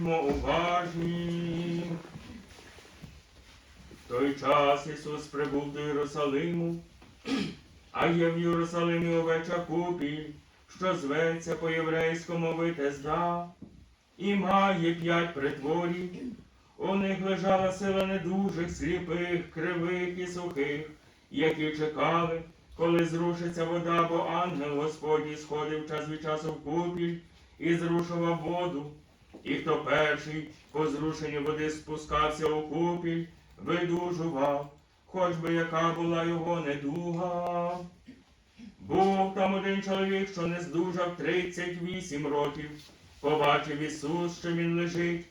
Будьмо уважні. В той час Ісус прибув до Єрусалиму, а є в Єрусалимі овеча купіль, що зветься по-єврейському Витезда, і має п'ять притворів. У них лежала сила недужих, сліпих, кривих і сухих, які чекали, коли зрушиться вода, бо ангел Господній сходив час від часу в купіль і зрушував воду. І хто перший по зрушенні води спускався у купіль, видужував, хоч би яка була його недуга. Був там один чоловік, що не здужав 38 років, побачив Ісус, що він лежить,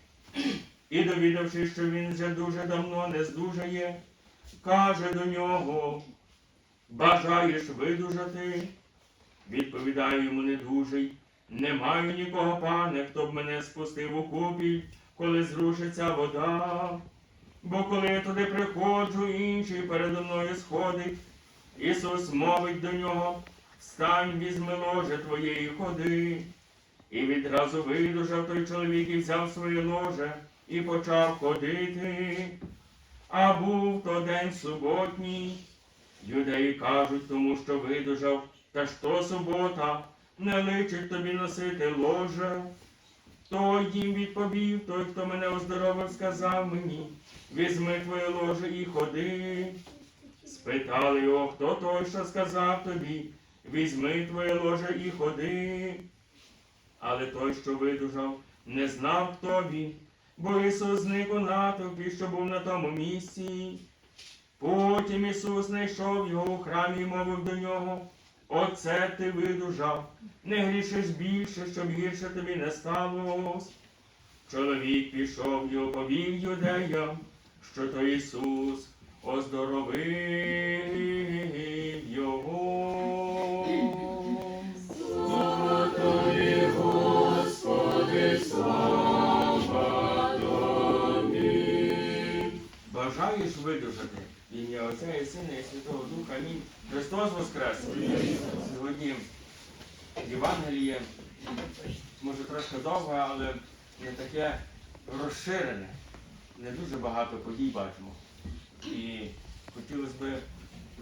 і довідавшись, що він вже дуже давно не здужає, каже до нього, бажаєш видужати? Відповідає йому недужий, не маю нікого, пане, хто б мене спустив у купіль, коли зрушиться вода. Бо коли я туди приходжу, інший передо мною сходить. Ісус мовить до нього, встань, візьми ложе твоє і ходи. І відразу видужав той чоловік і взяв своє ложе і почав ходити. А був то день суботній. Юдеї кажуть тому, що видужав, та то субота, не личить тобі носити ложе. Той їм відповів, той, хто мене оздоровив, сказав мені, візьми твоє ложе і ходи. Спитали його, хто той, що сказав тобі, візьми твоє ложе і ходи. Але той, що видужав, не знав, хто він, бо Ісус зник у натовпі, що був на тому місці. Потім Ісус знайшов його у храмі і мовив до нього, Оце ти видужав, не грішиш більше, щоб гірше тобі не сталося. Чоловік пішов і оповів юдеям, що то Ісус оздоровив його. Бажаєш видужати ім'я Отця і Сина і Святого Духа. Амінь. Христос Воскрес! Сьогодні Євангеліє, може трошки довге, але не таке розширене. Не дуже багато подій бачимо. І хотілося б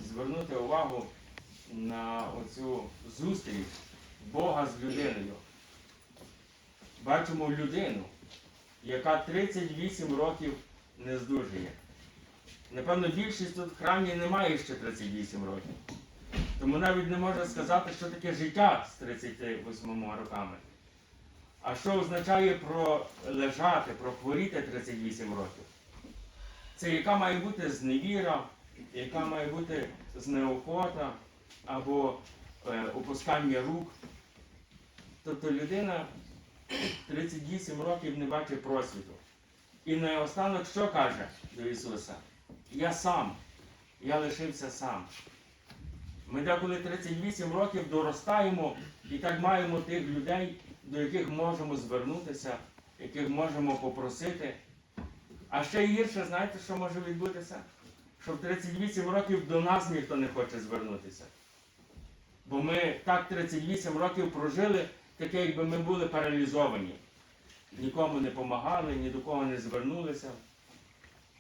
звернути увагу на оцю зустріч Бога з людиною. Бачимо людину, яка 38 років не здужує. Напевно, більшість тут в храмі не має ще 38 років. Тому навіть не можна сказати, що таке життя з 38 роками. А що означає пролежати, прохворіти 38 років? Це яка має бути зневіра, яка має бути знеохота або е, опускання рук. Тобто людина 38 років не бачить просвіту. І наостанок що каже до Ісуса? Я сам, я лишився сам. Ми деколи 38 років доростаємо і так маємо тих людей, до яких можемо звернутися, яких можемо попросити. А ще гірше, знаєте, що може відбутися? Що в 38 років до нас ніхто не хоче звернутися. Бо ми так 38 років прожили, таке, якби ми були паралізовані. Нікому не допомагали, ні до кого не звернулися.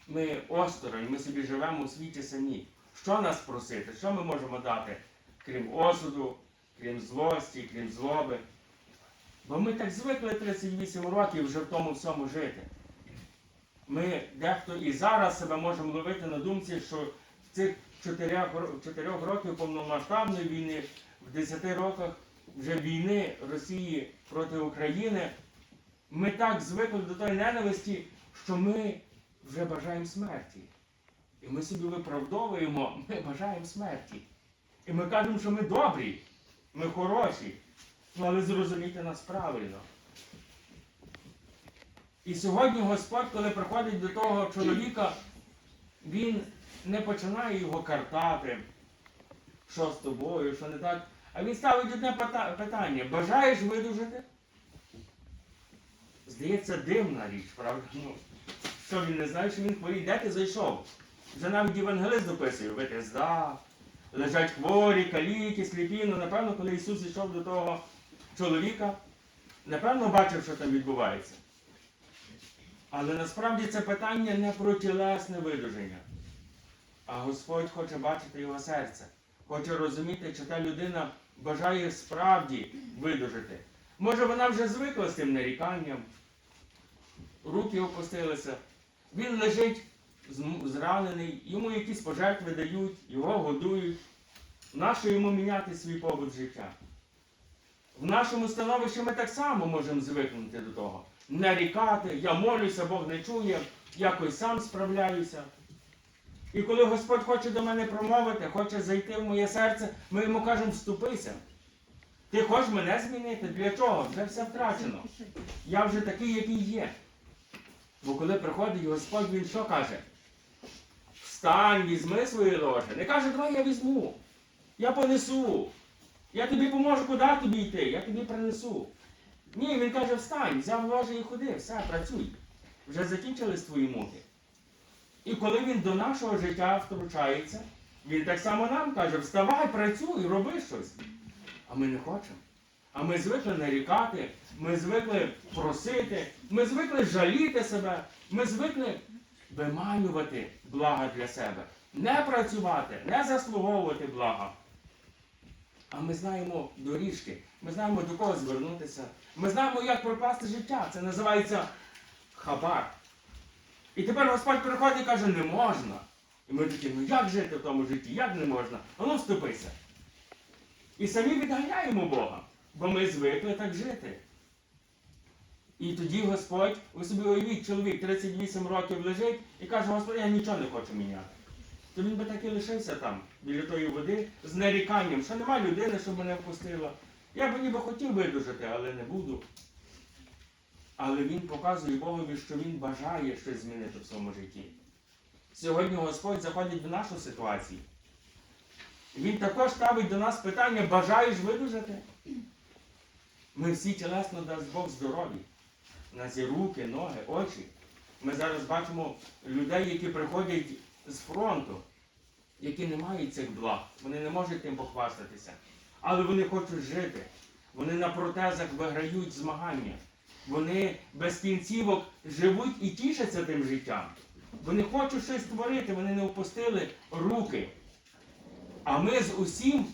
Ми осторонь, ми собі живемо у світі самі. Що нас просити? Що ми можемо дати, крім осуду, крім злості, крім злоби? Бо ми так звикли 38 років вже в тому всьому жити. Ми дехто і зараз себе можемо ловити на думці, що в цих 4, 4 років повномасштабної війни, в 10 роках вже війни Росії проти України, ми так звикли до тої ненависті, що ми вже бажаємо смерті. І ми собі виправдовуємо, ми бажаємо смерті. І ми кажемо, що ми добрі, ми хороші. Ну, але зрозумійте нас правильно. І сьогодні Господь, коли приходить до того чоловіка, він не починає його картати, що з тобою, що не так. А він ставить одне питання: бажаєш видужити? Здається, дивна річ, правда? Ну, що він не знає, що він хворій, де ти зайшов? Вже навіть євангелист дописує, витезда, лежать хворі, каліки, сліпі. Ну, напевно, коли Ісус йшов до того чоловіка, напевно, бачив, що там відбувається. Але насправді це питання не про тілесне видуження. А Господь хоче бачити його серце, хоче розуміти, чи та людина бажає справді видужити. Може, вона вже звикла з тим наріканням, руки опустилися, він лежить зранений, йому якісь пожертви дають, його годують. Нащо йому міняти свій побут життя? В нашому становищі ми так само можемо звикнути до того. Нарікати, я молюся, Бог не чує, якось сам справляюся. І коли Господь хоче до мене промовити, хоче зайти в моє серце, ми йому кажемо, вступися. Ти хочеш мене змінити? Для чого? Вже все втрачено. Я вже такий, який є. Бо коли приходить Господь, він що каже? Встань, візьми своє ложе. Не каже, давай я візьму. Я понесу. Я тобі поможу, куди тобі йти, я тобі принесу. Ні, він каже, встань, взяв ложе і ходи, все, працюй. Вже закінчились твої муки. І коли він до нашого життя втручається, він так само нам каже, вставай, працюй, роби щось. А ми не хочемо. А ми звикли нарікати, ми звикли просити, ми звикли жаліти себе, ми звикли виманювати блага для себе, не працювати, не заслуговувати блага. А ми знаємо доріжки, ми знаємо до кого звернутися, ми знаємо, як прокласти життя. Це називається хабар. І тепер Господь приходить і каже, не можна. І ми такі, ну як жити в тому житті? Як не можна? А ну вступися. І самі відганяємо Бога, бо ми звикли так жити. І тоді Господь, ви собі уявіть, чоловік 38 років лежить і каже, Господи, я нічого не хочу міняти. То він би так і лишився там, біля тої води, з наріканням, що нема людини, щоб мене впустила. Я би ніби хотів видужати, але не буду. Але він показує Богові, що він бажає щось змінити в своєму житті. Сьогодні Господь заходить в нашу ситуацію. Він також ставить до нас питання, бажаєш видужати? Ми всі тілесно дасть Бог здорові. У нас є руки, ноги, очі. Ми зараз бачимо людей, які приходять з фронту, які не мають цих благ. Вони не можуть тим похвастатися. Але вони хочуть жити. Вони на протезах виграють змагання. Вони без кінцівок живуть і тішаться тим життям. Вони хочуть щось створити, вони не опустили руки. А ми з усім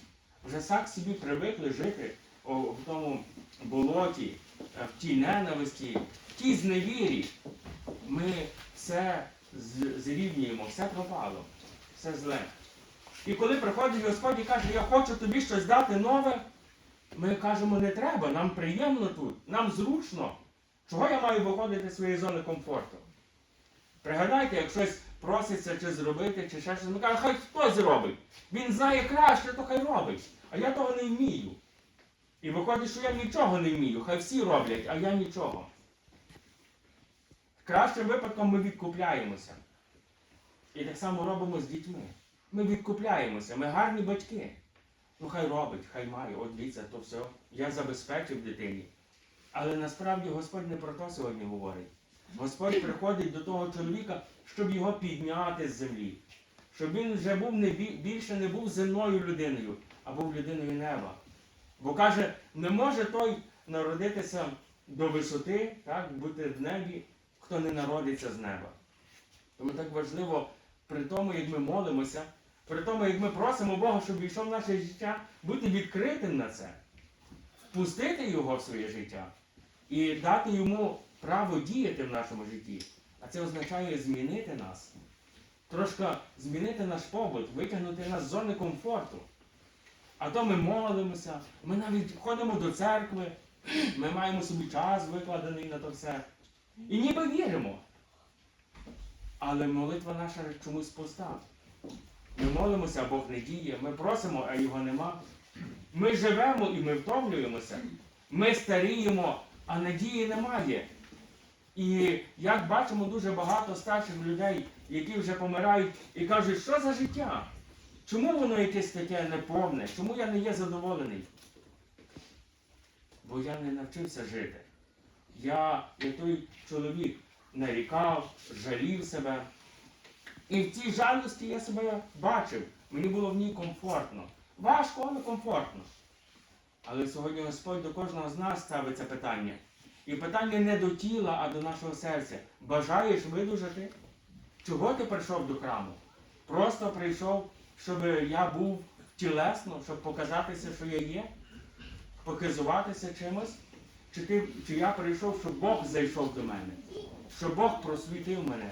вже так собі привикли жити в тому болоті, в тій ненависті, в тій зневірі. Ми все зрівнюємо, все пропало, все зле. І коли приходить Господь і каже, я хочу тобі щось дати нове, ми кажемо, не треба, нам приємно тут, нам зручно. Чого я маю виходити з своєї зони комфорту? Пригадайте, як щось проситься чи зробити, чи ще щось, ми кажемо, хай хтось зробить. Він знає краще, то хай робить. А я того не вмію. І виходить, що я нічого не вмію. Хай всі роблять, а я нічого. Кращим випадком ми відкупляємося. І так само робимо з дітьми. Ми відкупляємося, ми гарні батьки. Ну хай робить, хай має, от дивіться, то все. Я забезпечив дитині. Але насправді Господь не про то сьогодні говорить. Господь приходить до того чоловіка, щоб його підняти з землі. Щоб він вже був не більше не був земною людиною, а був людиною неба. Бо каже, не може той народитися до висоти, так, бути в небі, хто не народиться з неба. Тому так важливо при тому, як ми молимося, при тому, як ми просимо Бога, щоб війшов в наше життя, бути відкритим на це, впустити його в своє життя і дати йому право діяти в нашому житті. А це означає змінити нас. Трошки змінити наш побут, витягнути нас з зони комфорту. А то ми молимося, ми навіть ходимо до церкви, ми маємо собі час викладений на то все. І ніби віримо. Але молитва наша чомусь пуста. Ми молимося, а Бог не діє. Ми просимо, а його нема. Ми живемо і ми втомлюємося. Ми старіємо, а надії немає. І як бачимо дуже багато старших людей, які вже помирають і кажуть, що за життя? Чому воно якесь таке неповне? Чому я не є задоволений? Бо я не навчився жити. Я, як той чоловік, нарікав, жалів себе. І в цій жалості я себе бачив. Мені було в ній комфортно. Важко, але комфортно. Але сьогодні Господь до кожного з нас ставить це питання. І питання не до тіла, а до нашого серця. Бажаєш видужати? Чого ти прийшов до храму? Просто прийшов, щоб я був тілесно, щоб показатися, що я є, показуватися чимось? Чи, ти, чи я прийшов, щоб Бог зайшов до мене, щоб Бог просвітив мене,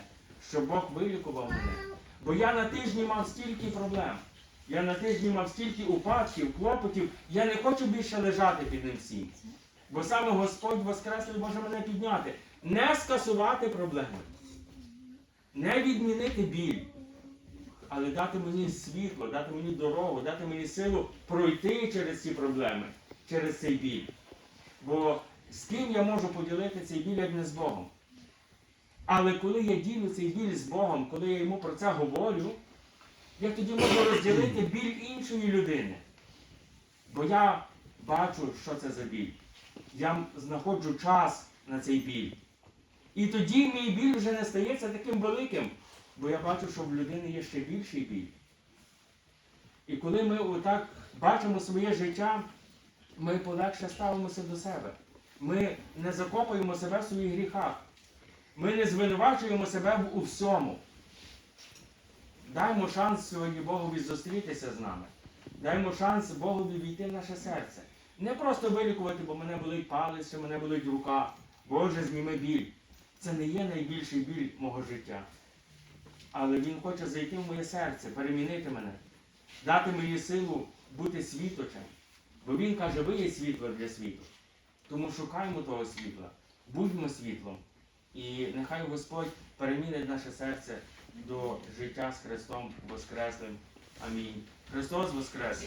щоб Бог вилікував мене? Бо я на тижні мав стільки проблем. Я на тижні мав стільки упадків, клопотів, я не хочу більше лежати під ним всім. Бо саме Господь Воскреслий може мене підняти. Не скасувати проблеми, не відмінити біль, але дати мені світло, дати мені дорогу, дати мені силу пройти через ці проблеми, через цей біль. Бо з ким я можу поділити цей біль, як не з Богом? Але коли я ділю цей біль з Богом, коли я йому про це говорю, я тоді можу розділити біль іншої людини. Бо я бачу, що це за біль. Я знаходжу час на цей біль. І тоді мій біль вже не стається таким великим, бо я бачу, що в людини є ще більший біль. І коли ми отак бачимо своє життя, ми полегше ставимося до себе. Ми не закопуємо себе в своїх гріхах. Ми не звинувачуємо себе у всьому. Даймо шанс сьогодні Богові зустрітися з нами. Даймо шанс Богові війти в наше серце. Не просто вилікувати, бо мене болить палець, чи мене болить рука. Боже, зніми біль. Це не є найбільший біль мого життя. Але Він хоче зайти в моє серце, перемінити мене, дати мені силу бути світочем. Бо Він каже, ви є світло для світу. Тому шукаймо того світла, будьмо світлом. І нехай Господь перемінить наше серце до життя з Христом Воскреслим. Амінь. Христос Воскрес!